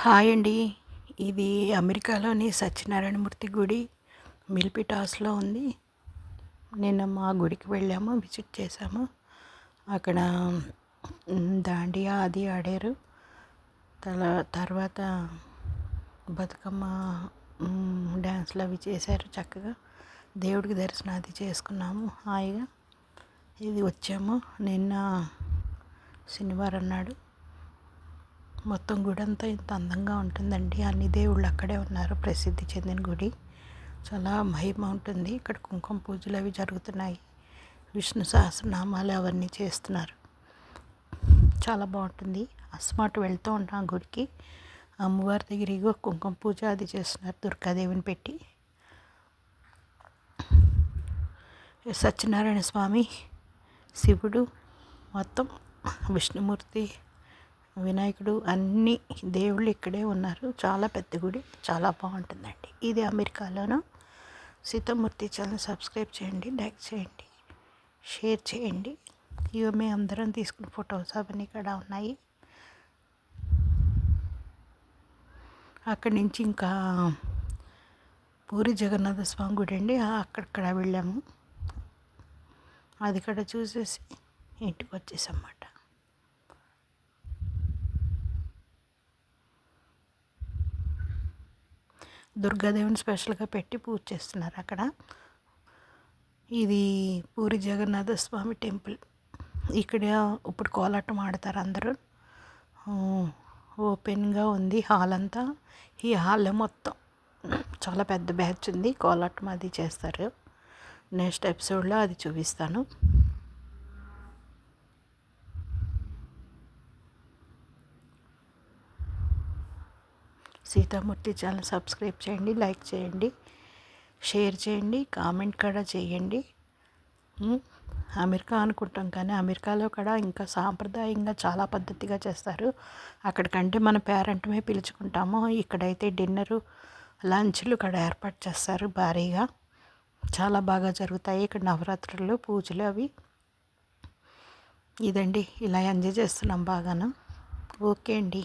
Hi అండి. ఇది అమెరికాలోని సత్యనారాయణమూర్తి గుడి. మిల్పిటాస్లో ఉంది. నిన్న మా గుడికి వెళ్ళాము విజిట్ చేసాము అక్కడ దాండియా అది ఆడారు. తల తర్వాత బతుకమ్మ డ్యాన్స్లు అవి చేశారు చక్కగా. దేవుడికి దర్శనం అది చేసుకున్నాము హాయిగా. ఇది వచ్చాము. నిన్న శనివారం నాడు మొత్తం గుడి అంతా ఇంత అందంగా ఉంటుందండి. అన్ని దేవుళ్ళు అక్కడే ఉన్నారు. ప్రసిద్ధి చెందిన గుడి. చాలా మహిమ ఉంటుంది. ఇక్కడ కుంకుమ పూజలు అవి జరుగుతున్నాయి. విష్ణు సహస్రనామాలు అవన్నీ చేస్తున్నారు. చాలా బాగుంటుంది. అస్మాట్ వెళ్తూ ఉంటాం గుడికి. అమ్మవారి దగ్గర కుంకుమ పూజ అది చేస్తున్నారు దుర్గాదేవిని పెట్టి. సత్యనారాయణ స్వామి శివుడు మొత్తం విష్ణుమూర్తి వినాయకుడు అన్ని దేవుళ్ళు ఇక్కడే ఉన్నారు. చాలా పెద్ద గుడి చాలా బాగుంటుందండి. ఇది అమెరికాలోను. సీతమూర్తి ఛానల్ సబ్స్క్రైబ్ చేయండి లైక్ చేయండి షేర్ చేయండి. ఇవి మేము అందరం తీసుకున్న ఫొటోస్ అవన్నీ ఇక్కడ ఉన్నాయి. అక్కడి నుంచి ఇంకా పూరి జగన్నాథ స్వామి గుడి అండి. అక్కడక్కడ వెళ్ళాము. అది కూడా చూసేసి ఇంటికి వచ్చేసన్నమాట దుర్గాదేవిని స్పెషల్గా పెట్టి పూజ చేస్తున్నారు అక్కడ. ఇది పూరి జగన్నాథ స్వామి టెంపుల్. ఇక్కడ ఇప్పుడు కోలాటం ఆడతారు అందరూ. ఓపెన్గా ఉంది హాల్ అంతా. ఈ హాల్లో మొత్తం చాలా పెద్ద బ్యాచ్ ఉంది. కోలాటం అది చేస్తారు. నెక్స్ట్ ఎపిసోడ్లో అది చూపిస్తాను. సీతామూర్తి ఛానల్ సబ్స్క్రైబ్ చేయండి లైక్ చేయండి షేర్ చేయండి కామెంట్ కూడా చేయండి. అమెరికా అనుకుంటాం కానీ అమెరికాలో కూడా ఇంకా సాంప్రదాయంగా చాలా పద్ధతిగా చేస్తారు. అక్కడికంటే మన పేరెంట్మే పిలుచుకుంటాము. ఇక్కడైతే డిన్నరు లంచ్లు ఇక్కడ ఏర్పాటు చేస్తారు భారీగా. చాలా బాగా జరుగుతాయి ఇక్కడ నవరాత్రులు పూజలు అవి. ఇదండి ఇలా ఎంజాయ్ చేస్తున్నాం బాగాను. ఓకే అండి.